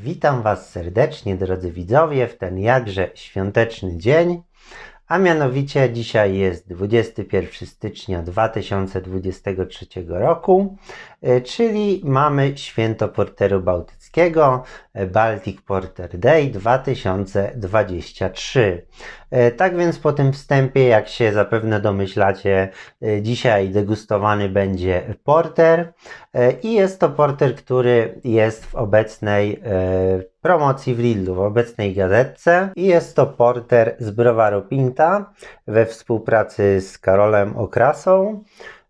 Witam Was serdecznie, drodzy widzowie, w ten jakże świąteczny dzień. A mianowicie dzisiaj jest 21 stycznia 2023 roku, e, czyli mamy święto Porteru Bałtyckiego, e, Baltic Porter Day 2023. E, tak więc po tym wstępie, jak się zapewne domyślacie, dzisiaj degustowany będzie porter i jest to porter, który jest w obecnej promocji w Lidlu, w obecnej gazetce i jest to porter z browaru Pinta we współpracy z Karolem Okrasą.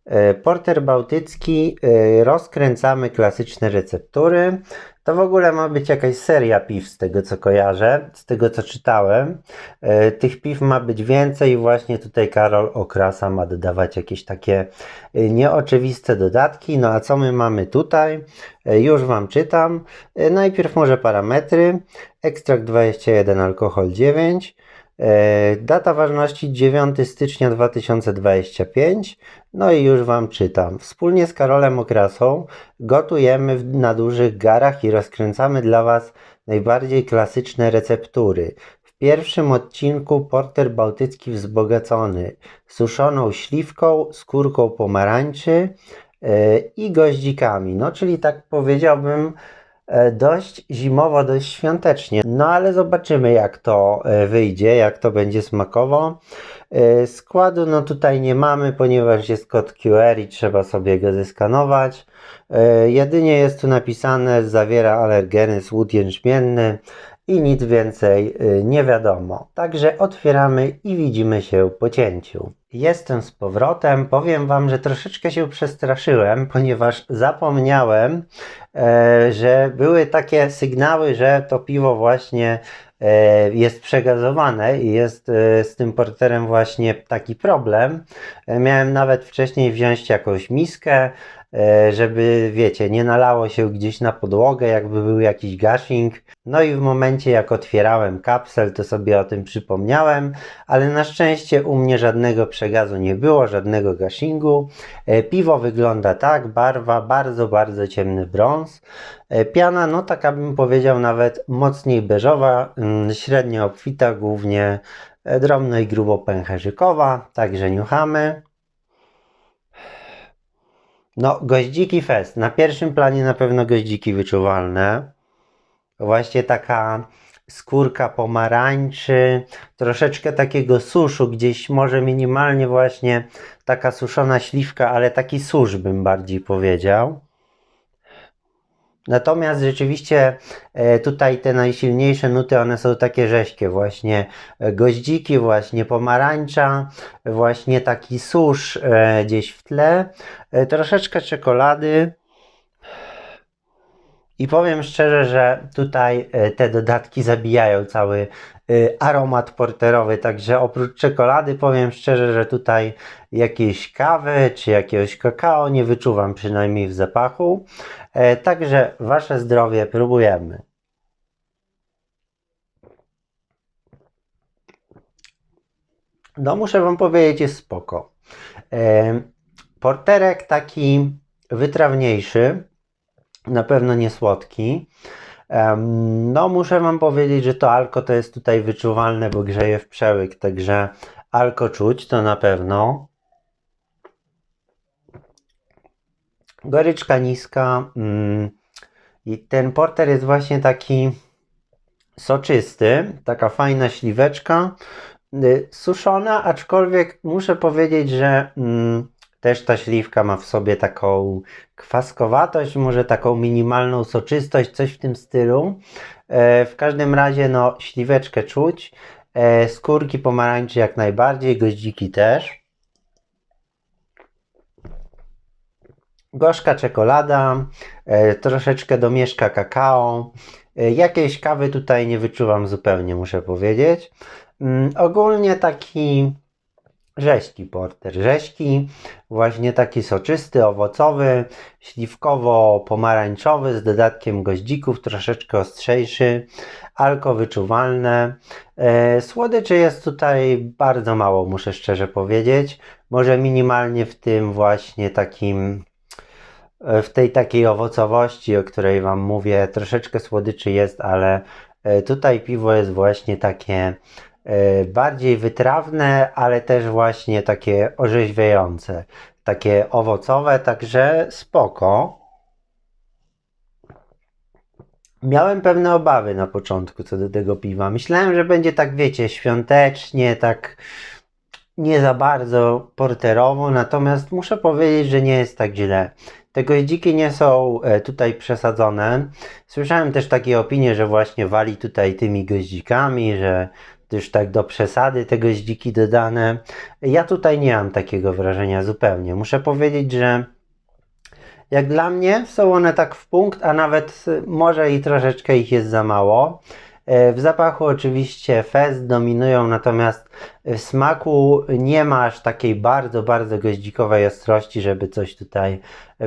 E, porter bałtycki, e, rozkręcamy klasyczne receptury. To w ogóle ma być jakaś seria piw z tego co kojarzę, z tego co czytałem. E, tych piw ma być więcej, właśnie tutaj Karol Okrasa ma dodawać jakieś takie nieoczywiste dodatki. No a co my mamy tutaj? Już Wam czytam. Najpierw może parametry. Ekstrakt 21, alkohol 9. E, data ważności 9 stycznia 2025. No i już Wam czytam. Wspólnie z Karolem Okrasą gotujemy na dużych garach i rozkręcamy dla Was najbardziej klasyczne receptury. W pierwszym odcinku porter bałtycki wzbogacony suszoną śliwką, skórką pomarańczy yy, i goździkami. No czyli tak powiedziałbym E, dość zimowo, dość świątecznie. No ale zobaczymy jak to e, wyjdzie, jak to będzie smakowo. E, składu no tutaj nie mamy, ponieważ jest kod QR i trzeba sobie go zeskanować. Jedynie jest tu napisane, zawiera alergeny słód jęczmienny i nic więcej nie wiadomo. Także otwieramy i widzimy się po cięciu. Jestem z powrotem. Powiem Wam, że troszeczkę się przestraszyłem, ponieważ zapomniałem, e, że były takie sygnały, że to piwo właśnie e, jest przegazowane i jest e, z tym porterem właśnie taki problem. Miałem nawet wcześniej wziąć jakąś miskę, żeby, wiecie, nie nalało się gdzieś na podłogę, jakby był jakiś gashing. No i w momencie, jak otwierałem kapsel, to sobie o tym przypomniałem, ale na szczęście u mnie żadnego przegazu nie było, żadnego gashingu. E, piwo wygląda tak, barwa bardzo, bardzo ciemny brąz. E, piana, no taka bym powiedział nawet mocniej beżowa, mm, średnio obfita, głównie drobno i grubo pęcherzykowa, także niuchamy. No, goździki fest. Na pierwszym planie na pewno goździki wyczuwalne. Właśnie taka skórka pomarańczy, troszeczkę takiego suszu, gdzieś może minimalnie właśnie taka suszona śliwka, ale taki susz bym bardziej powiedział. Natomiast rzeczywiście e, tutaj te najsilniejsze nuty, one są takie rześkie, właśnie e, goździki, właśnie pomarańcza, właśnie taki susz e, gdzieś w tle, troszeczkę czekolady. I powiem szczerze, że tutaj te dodatki zabijają cały aromat porterowy, także oprócz czekolady powiem szczerze, że tutaj jakiejś kawy czy jakiegoś kakao nie wyczuwam przynajmniej w zapachu. E, także wasze zdrowie próbujemy. No muszę wam powiedzieć, jest spoko. E, porterek taki wytrawniejszy, na pewno nie słodki. No, muszę Wam powiedzieć, że to alko to jest tutaj wyczuwalne, bo grzeje w przełyk, także alko czuć to na pewno. goryczka niska. Mm, I ten porter jest właśnie taki soczysty, taka fajna śliweczka, y, suszona, aczkolwiek muszę powiedzieć, że mm, też ta śliwka ma w sobie taką kwaskowatość, może taką minimalną soczystość, coś w tym stylu. E, w każdym razie, no, śliweczkę czuć. E, skórki pomarańczy jak najbardziej, goździki też. gorzka czekolada, e, troszeczkę domieszka kakao. E, jakiejś kawy tutaj nie wyczuwam zupełnie, muszę powiedzieć. Mm, ogólnie taki rześki porter. Rześki, właśnie taki soczysty, owocowy, śliwkowo-pomarańczowy z dodatkiem goździków, troszeczkę ostrzejszy, alko wyczuwalne. E, słodyczy jest tutaj bardzo mało, muszę szczerze powiedzieć. Może minimalnie w tym właśnie takim e, w tej takiej owocowości, o której Wam mówię. Troszeczkę słodyczy jest, ale e, tutaj piwo jest właśnie takie bardziej wytrawne, ale też właśnie takie orzeźwiające, takie owocowe, także spoko. Miałem pewne obawy na początku co do tego piwa. Myślałem, że będzie tak, wiecie, świątecznie, tak nie za bardzo porterowo, natomiast muszę powiedzieć, że nie jest tak źle. Te goździki nie są e, tutaj przesadzone. Słyszałem też takie opinie, że właśnie wali tutaj tymi goździkami, że już tak do przesady te goździki dodane. Ja tutaj nie mam takiego wrażenia zupełnie. Muszę powiedzieć, że jak dla mnie są one tak w punkt, a nawet może i troszeczkę ich jest za mało. E, W zapachu oczywiście fez dominują, natomiast w smaku nie ma aż takiej bardzo, bardzo goździkowej ostrości, żeby coś tutaj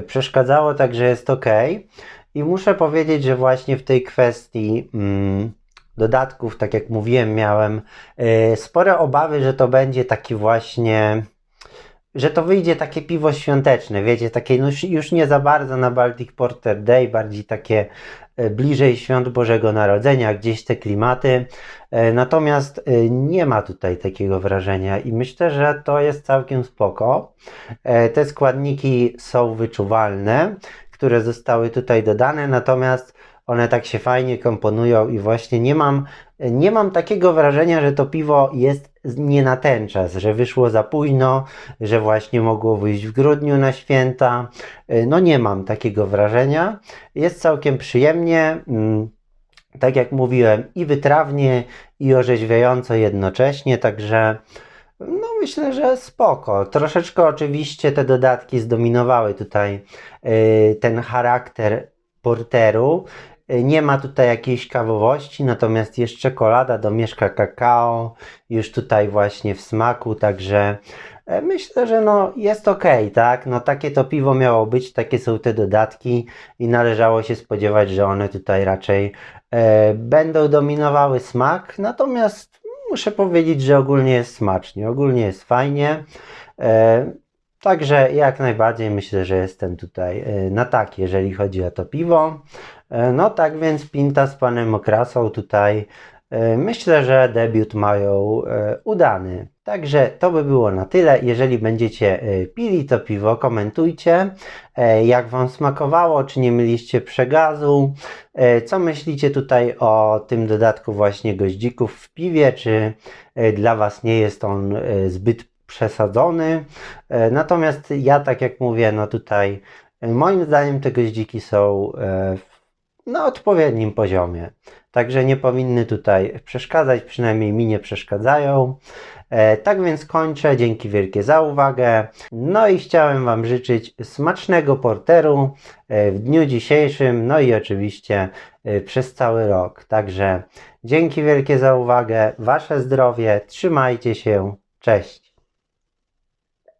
przeszkadzało, także jest ok. I muszę powiedzieć, że właśnie w tej kwestii mm, dodatków, tak jak mówiłem, miałem e, spore obawy, że to będzie taki właśnie że to wyjdzie takie piwo świąteczne, wiecie, takie no już- nie za bardzo na Baltic Porter Day, bardziej takie e, bliżej świąt Bożego Narodzenia, gdzieś te klimaty. E, Natomiast nie ma tutaj takiego wrażenia i myślę, że to jest całkiem spoko. Te składniki są wyczuwalne, które zostały tutaj dodane, natomiast one tak się fajnie komponują i właśnie nie mam, nie mam takiego wrażenia, że to piwo jest nie na ten czas, że wyszło za późno, że właśnie mogło wyjść w grudniu na święta. No nie mam takiego wrażenia. Jest całkiem przyjemnie. mm, Tak jak mówiłem, i wytrawnie, i orzeźwiająco jednocześnie, także no myślę, że spoko. Troszeczkę oczywiście te dodatki zdominowały tutaj y, ten charakter porteru. Y, Nie ma tutaj jakiejś kawowości, natomiast jest czekolada, domieszka kakao, już tutaj właśnie w smaku, także e, myślę, że no jest ok, tak? No takie to piwo miało być, takie są te dodatki i należało się spodziewać, że one tutaj raczej e, będą dominowały smak, natomiast muszę powiedzieć, że ogólnie jest smacznie, ogólnie jest fajnie. E, Także jak najbardziej myślę, że jestem tutaj e, na tak, jeżeli chodzi o to piwo. E, No tak więc Pinta z panem Okrasą tutaj e, myślę, że debiut mają udany. Także to by było na tyle. Jeżeli będziecie pili to piwo, komentujcie, jak wam smakowało, czy nie mieliście przegazu, co myślicie tutaj o tym dodatku właśnie goździków w piwie, czy dla was nie jest on zbyt przesadzony. E, Natomiast ja, tak jak mówię, no tutaj e, moim zdaniem te goździki są e, na odpowiednim poziomie. Także nie powinny tutaj przeszkadzać, przynajmniej mi nie przeszkadzają. Tak więc kończę. Dzięki wielkie za uwagę. No i chciałem Wam życzyć smacznego porteru w dniu dzisiejszym, no i oczywiście przez cały rok. Także dzięki wielkie za uwagę. Wasze zdrowie. Trzymajcie się. Cześć.